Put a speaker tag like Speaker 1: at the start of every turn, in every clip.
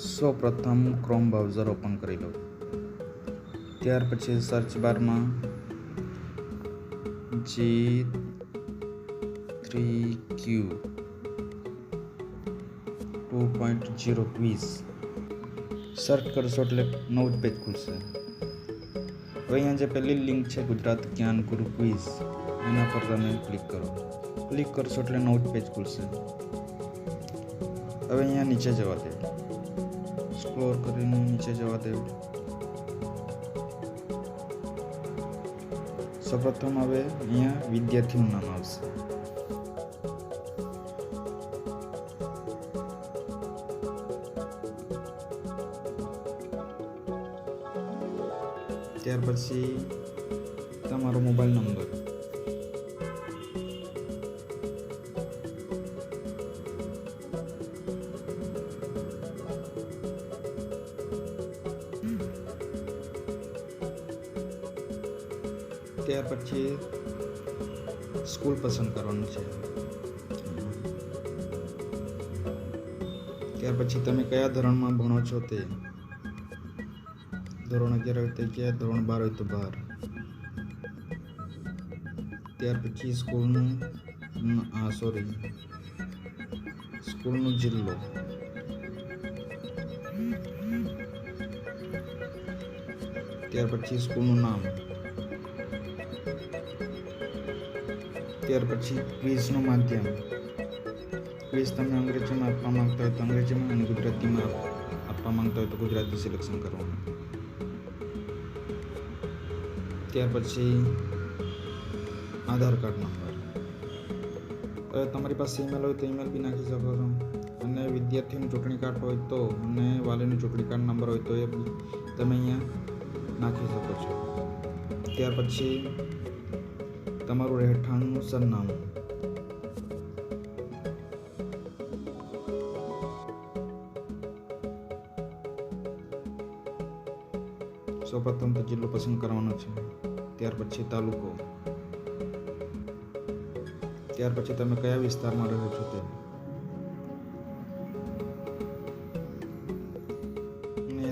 Speaker 1: સૌપ્રથમ chrome browser open કરી લો. ત્યાર પછી સર્ચ બારમાં G three Q two point zero quiz search કરશો એટલે નવું જ પેજ ખુલશે. હવે અહીંયા જે પહેલી લિંક છે ગુજરાત જ્ઞાન ગુરુ ક્વિઝ એના પર તમે ક્લિક કરો. ક્લિક કરશો એટલે નવું જ પેજ ખુલશે. હવે અહીંયા નીચે જવા દે. સ્ક્રોલ કરીને નીચે જવા દેવું સૌપ્રથમ હવે અહીંયા વિદ્યાર્થીનું નામ આવશે. ત્યાર પછી તમારો મોબાઈલ નંબર. ત્યાર પછી સ્કૂલ પસંદ કરવાનું છે. ત્યાર પછી તમે કયા ધોરણમાં ભણો છો તે? ધોરણ અગિયાર હોય તો અગિયાર, ધોરણ બાર હોય તો બાર. ત્યાર પછી સ્કૂલનું આ સોરી સ્કૂલનો જિલ્લો. ત્યાર પછી સ્કૂલનું નામ. ત્યાર પછી ક્વિઝનું માધ્યમ. ક્વિઝ તમે અંગ્રેજીમાં આપવા માંગતા હોય તો અંગ્રેજીમાં અને ગુજરાતીમાં આપવા માંગતા હોય તો ગુજરાતી સિલેક્શન કરવાનું. ત્યાર પછી આધાર કાર્ડ નંબર. હવે તમારી પાસે ઈમેલ હોય તો ઈમેલ બી નાખી શકો છો. અને વિદ્યાર્થીનું ચૂંટણી કાર્ડ હોય તો અને વાલીનું ચૂંટણી કાર્ડ નંબર હોય તો એ તમે અહીંયા નાખી શકો છો. ત્યાર પછી તમારું રહેઠાણનું સરનામું. સૌપ્રથમ તો જિલ્લો પસંદ કરવાનો છે, ત્યાર પછી તાલુકો. ત્યાર પછી તમે કયા વિસ્તારમાં રહો છો તે?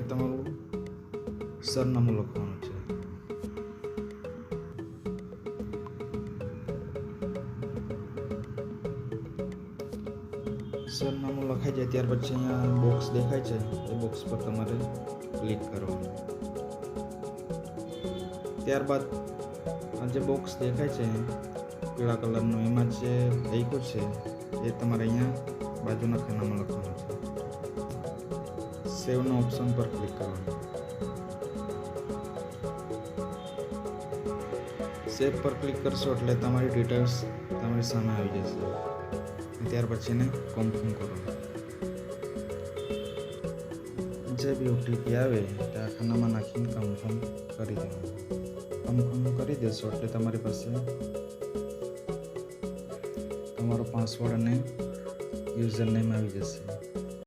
Speaker 1: તમારું સરનામું લખવાનું. સરનામું લખાઈ જાય ત્યાર પછી અહીંયા બોક્સ દેખાય છે. એ બોક્સ પર તમારે ક્લિક કરવાનું. ત્યારબાદ આ જે બોક્સ દેખાય છે, પીળા કલરનું, એમાં જે લખ્યું છે, એ તમારે અહીંયા બાજુના ખાનામાં લખવાનું છે. સેવનો ઓપ્શન પર ક્લિક કરવાનું. સેવ પર ક્લિક કરશો એટલે તમારી ડિટેલ્સ તમારી સામે આવી જશે. ત્યાર પછી એને કન્ફર્મ કરો જે બી ઓટીપી આવે, તે આ ખાનામાં નાખીને કન્ફર્મ કરી દેવાનું. કન્ફર્મ કરી દેશો એટલે તમારી પાસે તમારો પાસવર્ડ અને યુઝર નેમ આવી જશે.